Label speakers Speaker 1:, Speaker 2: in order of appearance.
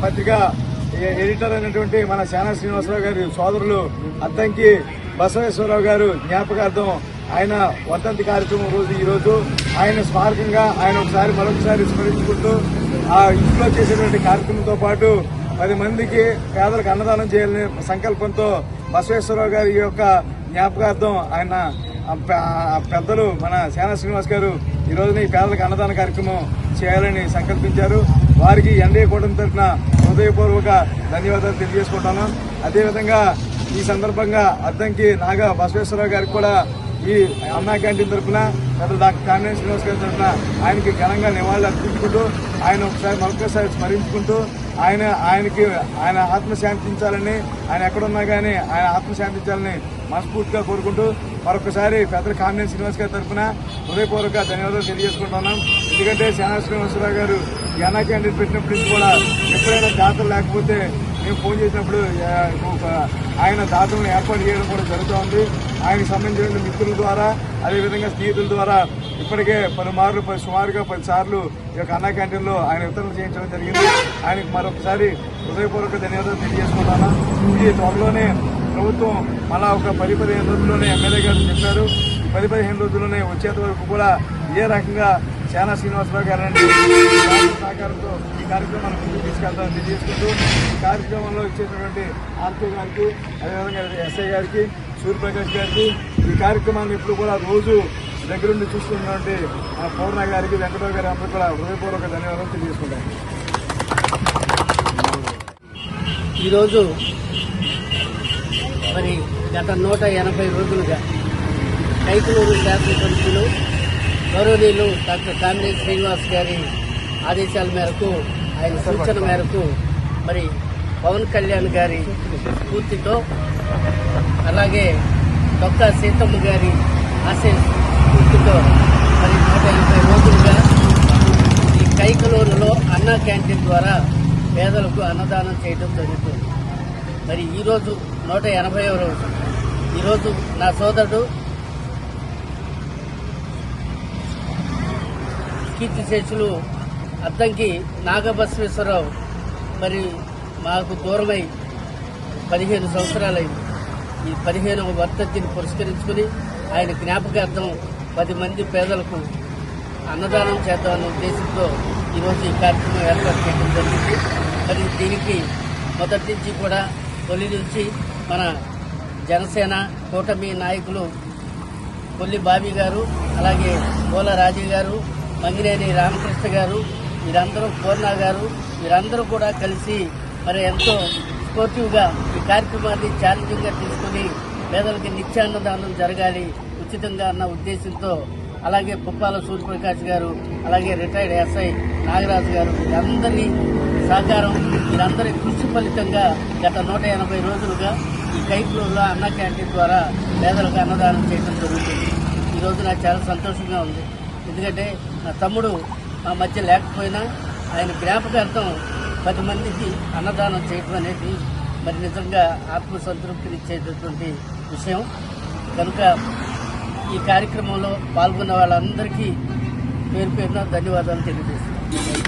Speaker 1: పత్రిక ఎడిటర్ అయినటువంటి మన శానా శ్రీనివాసరావు గారి సోదరులు అద్దంకి బసవేశ్వరరావు గారు జ్ఞాపకార్థం ఆయన వర్ధంతి కార్యక్రమం రోజు ఈరోజు ఆయన స్మారకంగా ఆయన ఒకసారి మరొకసారి స్మరించుకుంటూ ఆ ఇంట్లో చేసినటువంటి కార్యక్రమంతో పాటు పది మందికి పేదలకు అన్నదానం చేయాలనే సంకల్పంతో బసవేశ్వరరావు గారి యొక్క జ్ఞాపకార్థం ఆయన పెద్దలు మన సేనా శ్రీనివాస్ గారు ఈ రోజున ఈ పేదలకు అన్నదాన కార్యక్రమం చేయాలని సంకల్పించారు. వారికి ఎన్డీఏ కూటమి తరఫున హృదయపూర్వక ధన్యవాదాలు తెలియజేసుకుంటాను అదేవిధంగా ఈ సందర్భంగా అద్దంకి నాగా బసవేశ్వరరావు గారికి కూడా ఈ అన్నా క్యాంటీన్ తరఫున పెద్ద డాక్టర్ కామినే శ్రీనివాస్ గారి తరఫున ఆయనకి ఘనంగా నివాళులు అర్పించుకుంటూ ఆయన ఒకసారి మరొకసారి స్మరించుకుంటూ ఆయన ఆయనకి ఆయన ఆత్మ శాంతించాలని ఆయన ఎక్కడున్నా కానీ ఆయన ఆత్మ శాంతించాలని మనస్ఫూర్తిగా కోరుకుంటూ మరొకసారి పెద్ద కామినేని శ్రీనివాస్ గారి తరఫున హృదయపూర్వక ధన్యవాదాలు తెలియజేసుకుంటున్నాం. ఎందుకంటే శ్యానా శ్రీనివాసరావు గారు ఈ అన్నా క్యాంటీన్ పెట్టినప్పటి నుంచి కూడా ఎప్పుడైనా జాతర లేకపోతే మేము ఫోన్ చేసినప్పుడు ఒక ఆయన దాతలను ఏర్పాటు చేయడం కూడా జరుగుతోంది. ఆయనకు సంబంధించిన మిత్రుల ద్వారా అదేవిధంగా స్నేహితుల ద్వారా ఇప్పటికే పలుమార్లు పలు సుమారుగా పది సార్లు ఈ యొక్క అన్నా క్యాంటీన్లో ఆయన వితరణ చేయించడం జరిగింది. ఆయనకు మరొకసారి హృదయపూర్వక ధన్యవాదాలు తెలియజేసుకుంటాను ఇది త్వరలోనే ప్రభుత్వం మళ్ళా ఒక పది పదిహేను రోజుల్లోనే ఎమ్మెల్యే గారు చెప్పారు. పది పదిహేను రోజుల్లోనే వచ్చేంత వరకు కూడా ఏ రకంగా శానా శ్రీనివాసరావు గారు అండి సహకారంతో ఈ కార్యక్రమాన్ని ముందుకు తీసుకెళ్తామని తెలియజేసుకుంటూ ఈ కార్యక్రమంలో ఇచ్చేటటువంటి ఆర్కే గారికి అదేవిధంగా ఎస్ఐ గారికి సూర్యప్రకాష్ గారికి ఈ కార్యక్రమాన్ని ఇప్పుడు కూడా రోజు దగ్గరుండి చూస్తున్నటువంటి మా పూర్ణ గారికి వెంకటరావు గారి అందరూ కూడా హృదయపూర్వక ధన్యవాదాలు తెలియజేసుకుంటాను.
Speaker 2: ఈరోజు మరి గత నూట ఎనభై రోజులుగా కైకులూరు శాసనసభ్యులు గౌరవనీయులు డాక్టర్ కామినేని శ్రీనివాస్ గారి ఆదేశాల మేరకు ఆయన సూచన మేరకు మరి పవన్ కళ్యాణ్ గారి స్ఫూర్తితో అలాగే డొక్కా సీతమ్మ గారి ఆశయ స్ఫూర్తితో మరి నూట ఎనభై రోజులుగా ఈ కైకలూరులో అన్న క్యాంటీన్ ద్వారా పేదలకు అన్నదానం చేయడం జరుగుతుంది. మరి ఈరోజు నూట ఎనభైవ రోజు. ఈరోజు నా సోదరుడు కీర్తిశేషులు అద్దంకి నాగబసవేశ్వరరావు మరి మాకు దూరమై పదిహేను సంవత్సరాలైంది. ఈ పదిహేనవ వర్ధంతిని పురస్కరించుకుని ఆయన జ్ఞాపకార్థం పది మంది పేదలకు అన్నదానం చేద్దామన్న ఉద్దేశంతో ఈరోజు ఈ కార్యక్రమం ఏర్పాటు చేయడం జరిగింది. మరి దీనికి మొదటి నుంచి కూడా తొలి నుంచి మన జనసేన కూటమి నాయకులు కొల్లి బాబీ గారు అలాగే పోల రాజీ గారు మంగినేని రామకృష్ణ గారు వీరందరూ పూర్ణ గారు వీరందరూ కూడా కలిసి మరి ఎంతో స్పోర్టివ్గా ఈ కార్యక్రమాన్ని ఛాలెంజింగ్గా తీసుకుని పేదలకి నిత్యాన్నదానం జరగాలి ఉచితంగా అన్న ఉద్దేశంతో అలాగే పుప్పాల సూర్యప్రకాష్ గారు అలాగే రిటైర్డ్ ఎస్ఐ నాగరాజు గారు వీరందరి సహకారం వీరందరి కృషి ఫలితంగా గత నూట ఎనభై రోజులుగా ఈ కైపులూరులో అన్న క్యాంటీన్ ద్వారా పేదలకు అన్నదానం చేయడం జరుగుతుంది. ఈ రోజు నాకు చాలా సంతోషంగా ఉంది. ఎందుకంటే నా తమ్ముడు మా మధ్య లేకపోయినా ఆయన జ్ఞాపకార్థం పది మందికి అన్నదానం చేయడం అనేది మరి నిజంగా ఆత్మసంతృప్తినిచ్చేటటువంటి విషయం. కనుక ఈ కార్యక్రమంలో పాల్గొన్న వాళ్ళందరికీ పేరు పేరున ధన్యవాదాలు తెలియజేస్తున్నాను.